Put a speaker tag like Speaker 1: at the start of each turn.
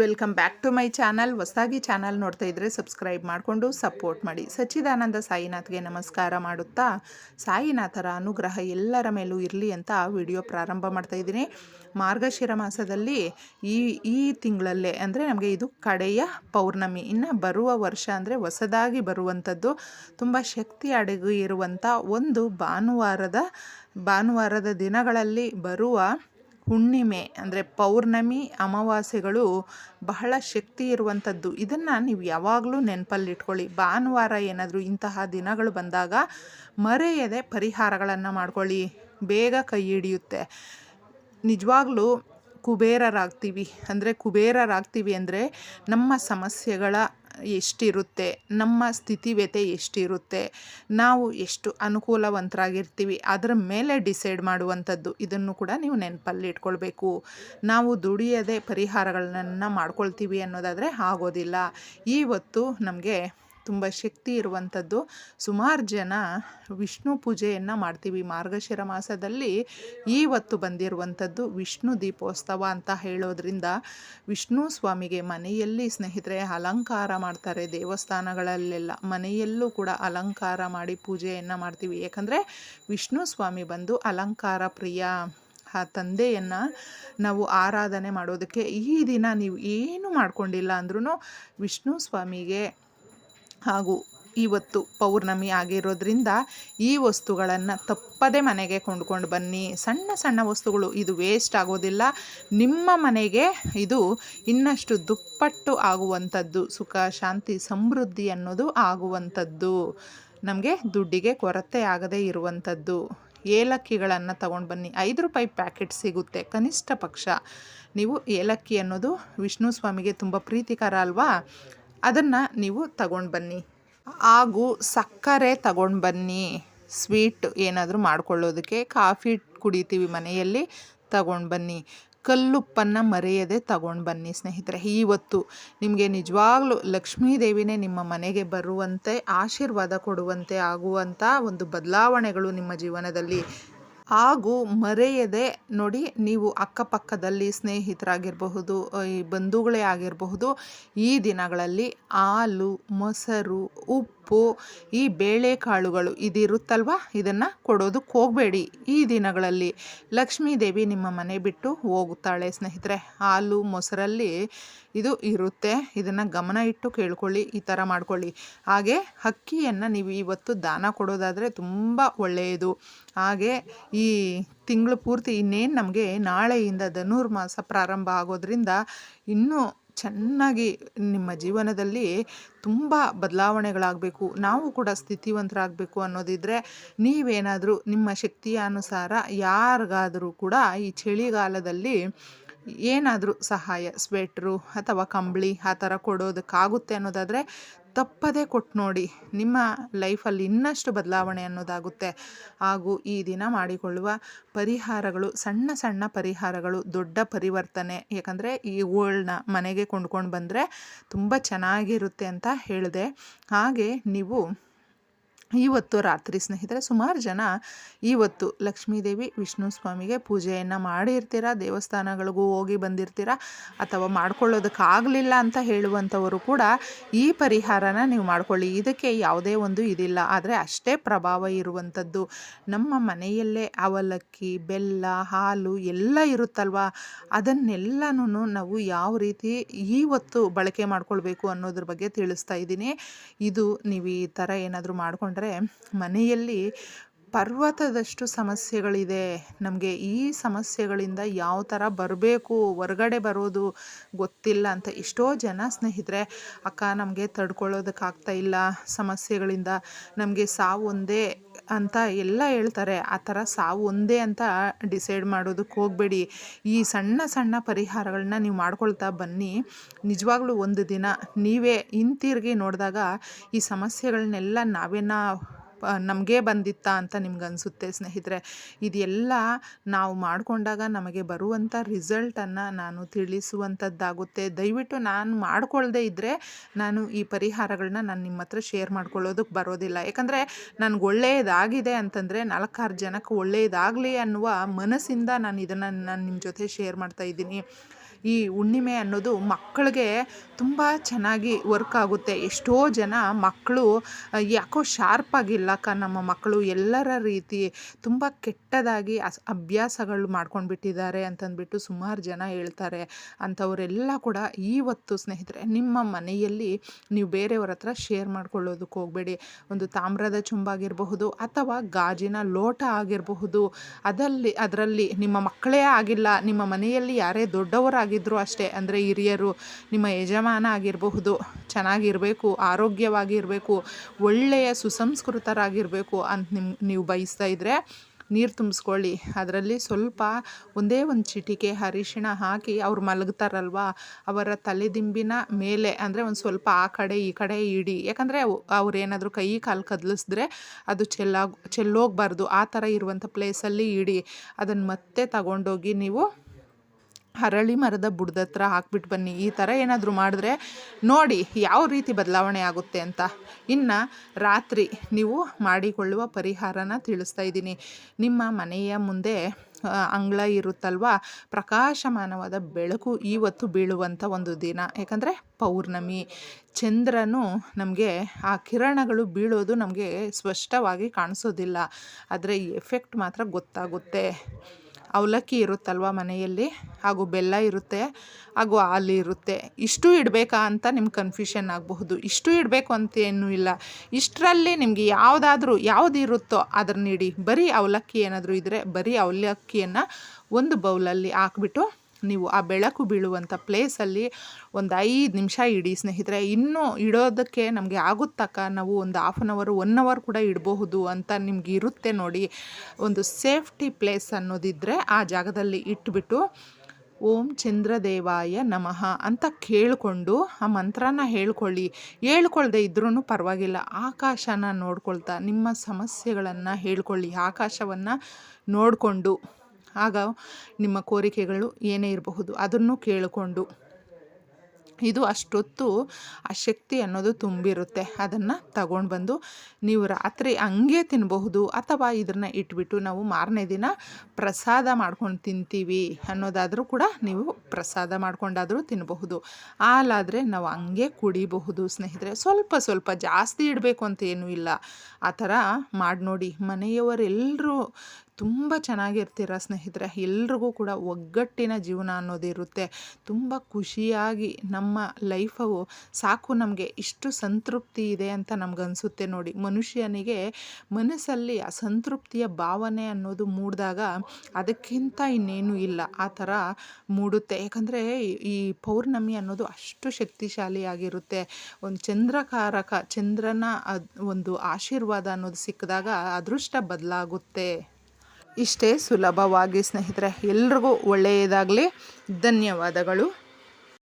Speaker 1: Welcome back to my channel ಹೊಸದಾಗಿ channel ನೋಡ್ತಾ ಇದ್ದರೆ ಸಬ್ಸ್ಕ್ರೈಬ್ ಮಾಡಿಕೊಂಡು ಸಪೋರ್ಟ್ ಮಾಡಿ. ಸಚ್ಚಿದಾನಂದ ಸಾಯಿನಾಥ್ಗೆ ನಮಸ್ಕಾರ ಮಾಡುತ್ತಾ? ಸಾಯಿನಾಥರ ಅನುಗ್ರಹ ಎಲ್ಲರ ಮೇಲೂ ಇರಲಿ ಅಂತ ವಿಡಿಯೋ ಪ್ರಾರಂಭ ಮಾಡ್ತಾ ಇದ್ದೀನಿ. ಮಾರ್ಗಶಿರ ಮಾಸದಲ್ಲಿ ಈ ಈ ತಿಂಗಳಲ್ಲೇ ಅಂದರೆ ನಮಗೆ ಇದು ಕಡೆಯ ಪೌರ್ಣಮಿ. ಇನ್ನು ಬರುವ ವರ್ಷ ಅಂದರೆ ಹೊಸದಾಗಿ ಬರುವಂಥದ್ದು. ತುಂಬ ಶಕ್ತಿ ಅಡಗಿ ಇರುವಂಥ ಒಂದು ಭಾನುವಾರದ ಭಾನುವಾರದ ದಿನಗಳಲ್ಲಿ ಬರುವ ಹುಣ್ಣಿಮೆ ಅಂದರೆ ಪೌರ್ಣಮಿ, ಅಮಾವಾಸ್ಯೆಗಳು ಬಹಳ ಶಕ್ತಿ ಇರುವಂಥದ್ದು. ಇದನ್ನು ನೀವು ಯಾವಾಗಲೂ ನೆನಪಲ್ಲಿಟ್ಕೊಳ್ಳಿ. ಭಾನುವಾರ ಏನಾದರೂ ಇಂತಹ ದಿನಗಳು ಬಂದಾಗ ಮರೆಯದೆ ಪರಿಹಾರಗಳನ್ನು ಮಾಡ್ಕೊಳ್ಳಿ. ಬೇಗ ಕೈ ಹಿಡಿಯುತ್ತೆ. ನಿಜವಾಗ್ಲೂ ಕುಬೇರರಾಗ್ತೀವಿ. ಅಂದರೆ ಕುಬೇರರಾಗ್ತೀವಿ ಅಂದರೆ ನಮ್ಮ ಸಮಸ್ಯೆಗಳ ಎಷ್ಟಿರುತ್ತೆ, ನಮ್ಮ ಸ್ಥಿತಿವ್ಯತೆ ಎಷ್ಟಿರುತ್ತೆ, ನಾವು ಎಷ್ಟು ಅನುಕೂಲವಂತರಾಗಿರ್ತೀವಿ, ಅದರ ಮೇಲೆ ಡಿಸೈಡ್ ಮಾಡುವಂಥದ್ದು, ಇದನ್ನು ಕೂಡ ನೀವು ನೆನಪಲ್ಲಿ ಇಟ್ಕೊಳ್ಬೇಕು. ನಾವು ದುಡಿಯದೆ ಪರಿಹಾರಗಳನ್ನು ಮಾಡ್ಕೊಳ್ತೀವಿ ಅನ್ನೋದಾದರೆ ಆಗೋದಿಲ್ಲ. ಇವತ್ತು ನಮಗೆ ತುಂಬ ಶಕ್ತಿ ಇರುವಂಥದ್ದು. ಸುಮಾರು ಜನ ವಿಷ್ಣು ಪೂಜೆಯನ್ನು ಮಾಡ್ತೀವಿ. ಮಾರ್ಗಶಿರ ಮಾಸದಲ್ಲಿ ಈವತ್ತು ಬಂದಿರುವಂಥದ್ದು ವಿಷ್ಣು ದೀಪೋತ್ಸವ ಅಂತ ಹೇಳೋದ್ರಿಂದ ವಿಷ್ಣು ಸ್ವಾಮಿಗೆ ಮನೆಯಲ್ಲಿ ಸ್ನೇಹಿತರೆ ಅಲಂಕಾರ ಮಾಡ್ತಾರೆ ದೇವಸ್ಥಾನಗಳಲ್ಲೆಲ್ಲ. ಮನೆಯಲ್ಲೂ ಕೂಡ ಅಲಂಕಾರ ಮಾಡಿ ಪೂಜೆಯನ್ನು ಮಾಡ್ತೀವಿ. ಯಾಕಂದರೆ ವಿಷ್ಣು ಸ್ವಾಮಿ ಬಂದು ಅಲಂಕಾರ ಪ್ರಿಯ ಆ ತಂದೆಯನ್ನು ನಾವು ಆರಾಧನೆ ಮಾಡೋದಕ್ಕೆ ಈ ದಿನ ನೀವು ಏನು ಮಾಡ್ಕೊಂಡಿಲ್ಲ ಅಂದ್ರೂ ವಿಷ್ಣು ಸ್ವಾಮಿಗೆ ಹಾಗೂ ಇವತ್ತು ಪೌರ್ಣಮಿ ಆಗಿರೋದ್ರಿಂದ ಈ ವಸ್ತುಗಳನ್ನು ತಪ್ಪದೆ ಮನೆಗೆ ಕೊಂಡ್ಕೊಂಡು ಬನ್ನಿ. ಸಣ್ಣ ಸಣ್ಣ ವಸ್ತುಗಳು ಇದು ವೇಸ್ಟ್ ಆಗೋದಿಲ್ಲ. ನಿಮ್ಮ ಮನೆಗೆ ಇದು ಇನ್ನಷ್ಟು ದುಪ್ಪಟ್ಟು ಆಗುವಂಥದ್ದು, ಸುಖ, ಶಾಂತಿ, ಸಮೃದ್ಧಿ ಅನ್ನೋದು ಆಗುವಂಥದ್ದು. ನಮಗೆ ದುಡ್ಡಿಗೆ ಕೊರತೆ ಆಗದೇ ಇರುವಂಥದ್ದು. ಏಲಕ್ಕಿಗಳನ್ನು ತಗೊಂಡು ಬನ್ನಿ. ಐದು ರೂಪಾಯಿ ಪ್ಯಾಕೆಟ್ ಸಿಗುತ್ತೆ ಕನಿಷ್ಠ ಪಕ್ಷ. ನೀವು ಏಲಕ್ಕಿ ಅನ್ನೋದು ವಿಷ್ಣು ಸ್ವಾಮಿಗೆ ತುಂಬ ಪ್ರೀತಿಕರ ಅಲ್ವಾ? ಅದನ್ನು ನೀವು ತಗೊಂಡು ಬನ್ನಿ. ಹಾಗೂ ಸಕ್ಕರೆ ತಗೊಂಡು ಬನ್ನಿ. ಸ್ವೀಟ್ ಏನಾದರೂ ಮಾಡ್ಕೊಳ್ಳೋದಕ್ಕೆ ಕಾಫಿ ಕುಡಿತೀವಿ ಮನೆಯಲ್ಲಿ, ತಗೊಂಡು ಬನ್ನಿ. ಕಲ್ಲುಪ್ಪನ್ನು ಮರೆಯದೆ ತಗೊಂಡು ಬನ್ನಿ ಸ್ನೇಹಿತರೆ. ಇವತ್ತು ನಿಮಗೆ ನಿಜವಾಗ್ಲೂ ಲಕ್ಷ್ಮೀ ದೇವಿನೇ ನಿಮ್ಮ ಮನೆಗೆ ಬರುವಂತೆ, ಆಶೀರ್ವಾದ ಕೊಡುವಂತೆ ಆಗುವಂಥ ಒಂದು ಬದಲಾವಣೆಗಳು ನಿಮ್ಮ ಜೀವನದಲ್ಲಿ ಹಾಗೂ ಮರೆಯದೆ ನೋಡಿ ನೀವು ಅಕ್ಕಪಕ್ಕದಲ್ಲಿ ಸ್ನೇಹಿತರಾಗಿರಬಹುದು ಈ ಬಂಧುಗಳೇ ಆಗಿರಬಹುದು ಈ ದಿನಗಳಲ್ಲಿ ಹಾಲು ಮೊಸರು ಉಪ್ಪು ಈ ಬೇಳೆಕಾಳುಗಳು ಇದಿರುತ್ತಲ್ವ? ಇದನ್ನು ಕೊಡೋದಕ್ಕೆ ಹೋಗಬೇಡಿ ಈ ದಿನಗಳಲ್ಲಿ. ಲಕ್ಷ್ಮೀ ದೇವಿ ನಿಮ್ಮ ಮನೆ ಬಿಟ್ಟು ಹೋಗುತ್ತಾಳೆ ಸ್ನೇಹಿತರೆ. ಹಾಲು, ಮೊಸರಲ್ಲಿ ಇದು ಇರುತ್ತೆ. ಇದನ್ನು ಗಮನ ಇಟ್ಟು ಕೇಳ್ಕೊಳ್ಳಿ, ಈ ಥರ ಮಾಡ್ಕೊಳ್ಳಿ. ಹಾಗೆ ಅಕ್ಕಿಯನ್ನು ನೀವು ಇವತ್ತು ದಾನ ಕೊಡೋದಾದರೆ ತುಂಬ ಒಳ್ಳೆಯದು. ಹಾಗೆ ಈ ತಿಂಗಳು ಪೂರ್ತಿ ಇನ್ನೇನು ನಮಗೆ ನಾಳೆಯಿಂದ ಧನುರ್ಮಾಸ ಪ್ರಾರಂಭ ಆಗೋದ್ರಿಂದ ಇನ್ನೂ ಚೆನ್ನಾಗಿ ನಿಮ್ಮ ಜೀವನದಲ್ಲಿ ತುಂಬ ಬದಲಾವಣೆಗಳಾಗಬೇಕು, ನಾವು ಕೂಡ ಸ್ಥಿತಿವಂತರಾಗಬೇಕು ಅನ್ನೋದಿದ್ದರೆ ನೀವೇನಾದರೂ ನಿಮ್ಮ ಶಕ್ತಿಯ ಅನುಸಾರ ಯಾರಿಗಾದರೂ ಕೂಡ ಈ ಚಳಿಗಾಲದಲ್ಲಿ ಏನಾದರೂ ಸಹಾಯ ಸ್ವೆಟ್ರು ಅಥವಾ ಕಂಬಳಿ ಆ ಥರ ಕೊಡೋದಕ್ಕಾಗುತ್ತೆ ಅನ್ನೋದಾದರೆ ತಪ್ಪದೇ ಕೊಟ್ಟು ನೋಡಿ ನಿಮ್ಮ ಲೈಫಲ್ಲಿ ಇನ್ನಷ್ಟು ಬದಲಾವಣೆ ಅನ್ನೋದಾಗುತ್ತೆ. ಹಾಗೂ ಈ ದಿನ ಮಾಡಿಕೊಳ್ಳುವ ಪರಿಹಾರಗಳು, ಸಣ್ಣ ಸಣ್ಣ ಪರಿಹಾರಗಳು, ದೊಡ್ಡ ಪರಿವರ್ತನೆ. ಯಾಕಂದರೆ ಈ ಓಲ್ಡ್ನ ಮನೆಗೆ ಕೊಂಡ್ಕೊಂಡು ಬಂದರೆ ತುಂಬ ಚೆನ್ನಾಗಿರುತ್ತೆ ಅಂತ ಹೇಳಿದೆ. ಹಾಗೆ ನೀವು ಇವತ್ತು ರಾತ್ರಿ ಸ್ನೇಹಿತರೆ, ಸುಮಾರು ಜನ ಇವತ್ತು ಲಕ್ಷ್ಮೀದೇವಿ ವಿಷ್ಣು ಸ್ವಾಮಿಗೆ ಪೂಜೆಯನ್ನು ಮಾಡಿರ್ತೀರ, ದೇವಸ್ಥಾನಗಳಿಗೂ ಹೋಗಿ ಬಂದಿರ್ತೀರ ಅಥವಾ ಮಾಡ್ಕೊಳ್ಳೋದಕ್ಕಾಗಲಿಲ್ಲ ಅಂತ ಹೇಳುವಂಥವರು ಕೂಡ ಈ ಪರಿಹಾರನ ನೀವು ಮಾಡ್ಕೊಳ್ಳಿ. ಇದಕ್ಕೆ ಯಾವುದೇ ಒಂದು ಇದಿಲ್ಲ. ಆದರೆ ಅಷ್ಟೇ ಪ್ರಭಾವ ಇರುವಂಥದ್ದು. ನಮ್ಮ ಮನೆಯಲ್ಲೇ ಅವಲಕ್ಕಿ, ಬೆಲ್ಲ, ಹಾಲು ಎಲ್ಲ ಇರುತ್ತಲ್ವ? ಅದನ್ನೆಲ್ಲನೂ ನಾವು ಯಾವ ರೀತಿ ಇವತ್ತು ಬಳಕೆ ಮಾಡ್ಕೊಳ್ಬೇಕು ಅನ್ನೋದ್ರ ಬಗ್ಗೆ ತಿಳಿಸ್ತಾ ಇದ್ದೀನಿ. ಇದು ನೀವು ಈ ಥರ ಏನಾದರೂ ಮಾಡಿಕೊಂಡ್ರೆ ಮನೆಯಲ್ಲಿ ಪರ್ವತದಷ್ಟು ಸಮಸ್ಯೆಗಳಿದೆ. ನಮಗೆ ಈ ಸಮಸ್ಯೆಗಳಿಂದ ಯಾವ ಥರ ಬರಬೇಕು, ಹೊರಗಡೆ ಬರೋದು ಗೊತ್ತಿಲ್ಲ ಅಂತ ಎಷ್ಟೋ ಜನ ಸ್ನೇಹಿತರೆ, ಅಕ್ಕ ನಮಗೆ ತಡ್ಕೊಳ್ಳೋದಕ್ಕಾಗ್ತಾ ಇಲ್ಲ. ಸಮಸ್ಯೆಗಳಿಂದ ನಮಗೆ ಸಾವು ಒಂದೇ ಅಂತ ಎಲ್ಲ ಹೇಳ್ತಾರೆ. ಆ ಥರ ಸಾವು ಒಂದೇ ಅಂತ ಡಿಸೈಡ್ ಮಾಡೋದಕ್ಕೆ ಹೋಗಬೇಡಿ. ಈ ಸಣ್ಣ ಸಣ್ಣ ಪರಿಹಾರಗಳನ್ನ ನೀವು ಮಾಡ್ಕೊಳ್ತಾ ಬನ್ನಿ. ನಿಜವಾಗ್ಲೂ ಒಂದು ದಿನ ನೀವೇ ಹಿಂತಿರುಗಿ ನೋಡಿದಾಗ ಈ ಸಮಸ್ಯೆಗಳನ್ನೆಲ್ಲ ನಾವೇನ ನಮಗೇ ಬಂದಿತ್ತಾ ಅಂತ ನಿಮ್ಗೆ ಅನಿಸುತ್ತೆ ಸ್ನೇಹಿತರೆ. ಇದೆಲ್ಲ ನಾವು ಮಾಡಿಕೊಂಡಾಗ ನಮಗೆ ಬರುವಂಥ ರಿಸಲ್ಟನ್ನು ನಾನು ತಿಳಿಸುವಂಥದ್ದಾಗುತ್ತೆ ದಯವಿಟ್ಟು ನಾನು ಮಾಡಿಕೊಳ್ಳದೆ ಇದ್ದರೆ ನಾನು ಈ ಪರಿಹಾರಗಳನ್ನ ನಾನು ನಿಮ್ಮ ಹತ್ರ ಶೇರ್ ಮಾಡ್ಕೊಳ್ಳೋದಕ್ಕೆ ಬರೋದಿಲ್ಲ. ಯಾಕಂದರೆ ನನಗೆ ಒಳ್ಳೆಯದಾಗಿದೆ ಅಂತಂದರೆ ನಾಲ್ಕಾರು ಜನಕ್ಕೆ ಒಳ್ಳೆಯದಾಗಲಿ ಅನ್ನುವ ಮನಸ್ಸಿಂದ ನಾನು ಇದನ್ನು ನಾನು ನಿಮ್ಮ ಜೊತೆ ಶೇರ್ ಮಾಡ್ತಾ ಇದ್ದೀನಿ. ಈ ಹುಣ್ಣಿಮೆ ಅನ್ನೋದು ಮಕ್ಕಳಿಗೆ ತುಂಬ ಚೆನ್ನಾಗಿ ವರ್ಕ್ ಆಗುತ್ತೆ. ಎಷ್ಟೋ ಜನ ಮಕ್ಕಳು ಯಾಕೋ ಶಾರ್ಪ್ ಆಗಿಲ್ಲಕ್ಕ ನಮ್ಮ ಮಕ್ಕಳು ಎಲ್ಲರ ರೀತಿ ತುಂಬ ಕೆಟ್ಟದಾಗಿ ಅಸ್, ಅಭ್ಯಾಸಗಳು ಮಾಡ್ಕೊಂಡು ಬಿಟ್ಟಿದ್ದಾರೆ ಅಂತಂದ್ಬಿಟ್ಟು ಸುಮಾರು ಜನ ಹೇಳ್ತಾರೆ. ಅಂಥವರೆಲ್ಲ ಕೂಡ ಇವತ್ತು ಸ್ನೇಹಿತರೆ, ನಿಮ್ಮ ಮನೆಯಲ್ಲಿ ನೀವು ಬೇರೆಯವ್ರ ಹತ್ರ ಶೇರ್ ಮಾಡ್ಕೊಳ್ಳೋದಕ್ಕೆ ಹೋಗಬೇಡಿ. ಒಂದು ತಾಮ್ರದ ಚುಂಬಾಗಿರಬಹುದು ಅಥವಾ ಗಾಜಿನ ಲೋಟ ಆಗಿರಬಹುದು. ಅದಲ್ಲಿ, ಅದರಲ್ಲಿ ನಿಮ್ಮ ಮಕ್ಕಳೇ ಆಗಿಲ್ಲ, ನಿಮ್ಮ ಮನೆಯಲ್ಲಿ ಯಾರೇ ದೊಡ್ಡವರಾಗಿದ್ದರೂ ಅಷ್ಟೇ. ಅಂದರೆ ಹಿರಿಯರು ನಿಮ್ಮ ಯಜಮಾನ ಆಗಿರಬಹುದು, ಚೆನ್ನಾಗಿರಬೇಕು, ಆರೋಗ್ಯವಾಗಿರಬೇಕು, ಒಳ್ಳೆಯ ಸುಸಂಸ್ಕೃತರಾಗಿರಬೇಕು ಅಂತ ನಿಮ್ಮ ನೀವು ಬಯಸ್ತಾ ಇದ್ದರೆ ನೀರು ತುಂಬಿಸ್ಕೊಳ್ಳಿ. ಅದರಲ್ಲಿ ಸ್ವಲ್ಪ ಒಂದೇ ಒಂದು ಚಿಟಿಕೆ ಅರಿಶಿಣ ಹಾಕಿ ಅವ್ರು ಮಲಗ್ತಾರಲ್ವ, ಅವರ ತಲೆದಿಂಬಿನ ಮೇಲೆ, ಅಂದರೆ ಒಂದು ಸ್ವಲ್ಪ ಆ ಕಡೆ ಈ ಕಡೆ ಇಡಿ. ಯಾಕಂದರೆ ಅವ್ರೇನಾದರೂ ಕೈ ಕಾಲು ಕದಲಿಸಿದ್ರೆ ಅದು ಚೆಲ್ಲಾಗ, ಚೆಲ್ಲೋಗ್ಬಾರ್ದು. ಆ ಥರ ಇರುವಂಥ ಪ್ಲೇಸಲ್ಲಿ ಇಡಿ. ಅದನ್ನು ಮತ್ತೆ ತಗೊಂಡೋಗಿ ನೀವು ಹರಳಿ ಮರದ ಬುಡದ ಹತ್ರ ಹಾಕ್ಬಿಟ್ಟು ಬನ್ನಿ. ಈ ಥರ ಏನಾದರೂ ಮಾಡಿದ್ರೆ ನೋಡಿ ಯಾವ ರೀತಿ ಬದಲಾವಣೆ ಆಗುತ್ತೆ ಅಂತ. ಇನ್ನು ರಾತ್ರಿ ನೀವು ಮಾಡಿಕೊಳ್ಳುವ ಪರಿಹಾರನ ತಿಳಿಸ್ತಾ ಇದ್ದೀನಿ. ನಿಮ್ಮ ಮನೆಯ ಮುಂದೆ ಅಂಗಳ ಇರುತ್ತಲ್ವ? ಪ್ರಕಾಶಮಾನವಾದ ಬೆಳಕು ಇವತ್ತು ಬೀಳುವಂಥ ಒಂದು ದಿನ. ಯಾಕಂದರೆ ಪೌರ್ಣಮಿ. ಚಂದ್ರನು ನಮಗೆ, ಆ ಕಿರಣಗಳು ಬೀಳೋದು ನಮಗೆ ಸ್ಪಷ್ಟವಾಗಿ ಕಾಣಿಸೋದಿಲ್ಲ. ಆದರೆ ಎಫೆಕ್ಟ್ ಮಾತ್ರ ಗೊತ್ತಾಗುತ್ತೆ. ಅವಲಕ್ಕಿ ಇರುತ್ತಲ್ವ ಮನೆಯಲ್ಲಿ? ಹಾಗೂ ಬೆಲ್ಲ ಇರುತ್ತೆ, ಹಾಗೂ ಹಾಲು ಇರುತ್ತೆ. ಇಷ್ಟು ಇಡಬೇಕಾ ಅಂತ ನಿಮ್ಮ ಕನ್ಫ್ಯೂಷನ್ ಆಗಬಹುದು. ಇಷ್ಟು ಇಡಬೇಕು ಅಂತ ಏನೂ ಇಲ್ಲ. ಇಷ್ಟರಲ್ಲಿ ನಿಮಗೆ ಯಾವುದಾದ್ರೂ, ಯಾವ್ದು ಇರುತ್ತೋ ಅದನ್ನ ಇಡಿ ಬರೀ ಅವಲಕ್ಕಿ ಏನಾದರೂ ಇದ್ದರೆ ಬರೀ ಅವಲಕ್ಕಿಯನ್ನು ಒಂದು ಬೌಲಲ್ಲಿ ಹಾಕ್ಬಿಟ್ಟು ನೀವು ಆ ಬೆಳಕು ಬೀಳುವಂಥ ಪ್ಲೇಸಲ್ಲಿ ಒಂದು ಐದು ನಿಮಿಷ ಇಡಿ ಸ್ನೇಹಿತರೆ. ಇನ್ನೂ ಇಡೋದಕ್ಕೆ ನಮಗೆ ಆಗುತ್ತಕ್ಕ ನಾವು ಒಂದು half an hour one hour ಕೂಡ ಇಡಬಹುದು ಅಂತ ನಿಮ್ಗೆ ಇರುತ್ತೆ ನೋಡಿ. ಒಂದು ಸೇಫ್ಟಿ ಪ್ಲೇಸ್ ಅನ್ನೋದಿದ್ದರೆ ಆ ಜಾಗದಲ್ಲಿ ಇಟ್ಬಿಟ್ಟು ಓಂ ಚಂದ್ರದೇವಾಯ ನಮಃ ಅಂತ ಕೇಳಿಕೊಂಡು ಆ ಮಂತ್ರನ ಹೇಳ್ಕೊಳ್ಳಿ. ಹೇಳ್ಕೊಳ್ದೆ ಇದ್ರೂ ಪರವಾಗಿಲ್ಲ, ಆಕಾಶನ ನೋಡ್ಕೊಳ್ತಾ, ನಿಮ್ಮ ಸಮಸ್ಯೆಗಳನ್ನು ಹೇಳ್ಕೊಳ್ಳಿ, ಆಕಾಶವನ್ನು ನೋಡಿಕೊಂಡು. ಆಗ ನಿಮ್ಮ ಕೋರಿಕೆಗಳು ಏನೇ ಇರಬಹುದು ಅದನ್ನು ಕೇಳಿಕೊಂಡು. ಇದು ಅಷ್ಟೊತ್ತು ಆ ಶಕ್ತಿ ಅನ್ನೋದು ತುಂಬಿರುತ್ತೆ. ಅದನ್ನು ತಗೊಂಡು ಬಂದು ನೀವು ರಾತ್ರಿ ಹಂಗೆ ತಿನ್ನಬಹುದು ಅಥವಾ ಇದನ್ನು ಇಟ್ಬಿಟ್ಟು ನಾವು ಮಾರನೇ ದಿನ ಪ್ರಸಾದ ಮಾಡ್ಕೊಂಡು ತಿಂತೀವಿ ಅನ್ನೋದಾದರೂ ಕೂಡ ನೀವು ಪ್ರಸಾದ ಮಾಡ್ಕೊಂಡಾದರೂ ತಿನ್ನಬಹುದು ಹಾಲಾದರೆ ನಾವು ಹಂಗೆ ಕುಡಿಬಹುದು ಸ್ನೇಹಿತರೆ. ಸ್ವಲ್ಪ ಸ್ವಲ್ಪ ಜಾಸ್ತಿ ಇಡಬೇಕು ಅಂತ ಏನೂ ಇಲ್ಲ. ಆ ಥರ ಮಾಡಿ ನೋಡಿ ಮನೆಯವರೆಲ್ಲರೂ ತುಂಬ ಚೆನ್ನಾಗಿರ್ತೀರ ಸ್ನೇಹಿತರೆ. ಎಲ್ರಿಗೂ ಕೂಡ ಒಗ್ಗಟ್ಟಿನ ಜೀವನ ಅನ್ನೋದಿರುತ್ತೆ ತುಂಬ ಖುಷಿಯಾಗಿ ನಮ್ಮ ಲೈಫವು ಸಾಕು ನಮಗೆ ಇಷ್ಟು ಸಂತೃಪ್ತಿ ಇದೆ ಅಂತ ನಮಗನ್ಸುತ್ತೆ ನೋಡಿ. ಮನುಷ್ಯನಿಗೆ ಮನಸ್ಸಲ್ಲಿ ಅಸಂತೃಪ್ತಿಯ ಸಂತೃಪ್ತಿಯ ಭಾವನೆ ಅನ್ನೋದು ಮೂಡಿದಾಗ ಅದಕ್ಕಿಂತ ಇನ್ನೇನು ಇಲ್ಲ. ಆ ಥರ ಮೂಡುತ್ತೆ. ಯಾಕಂದರೆ ಈ ಪೌರ್ಣಮಿ ಅನ್ನೋದು ಅಷ್ಟು ಶಕ್ತಿಶಾಲಿಯಾಗಿರುತ್ತೆ. ಒಂದು ಚಂದ್ರಕಾರಕ, ಚಂದ್ರನ ಒಂದು ಆಶೀರ್ವಾದ ಅನ್ನೋದು ಸಿಕ್ಕಿದಾಗ ಅದೃಷ್ಟ ಬದಲಾಗುತ್ತೆ. ಇಷ್ಟೇ ಸುಲಭವಾಗಿ ಸ್ನೇಹಿತರೆ ಎಲ್ರಿಗೂ ಒಳ್ಳೆಯದಾಗಲಿ. ಧನ್ಯವಾದಗಳು.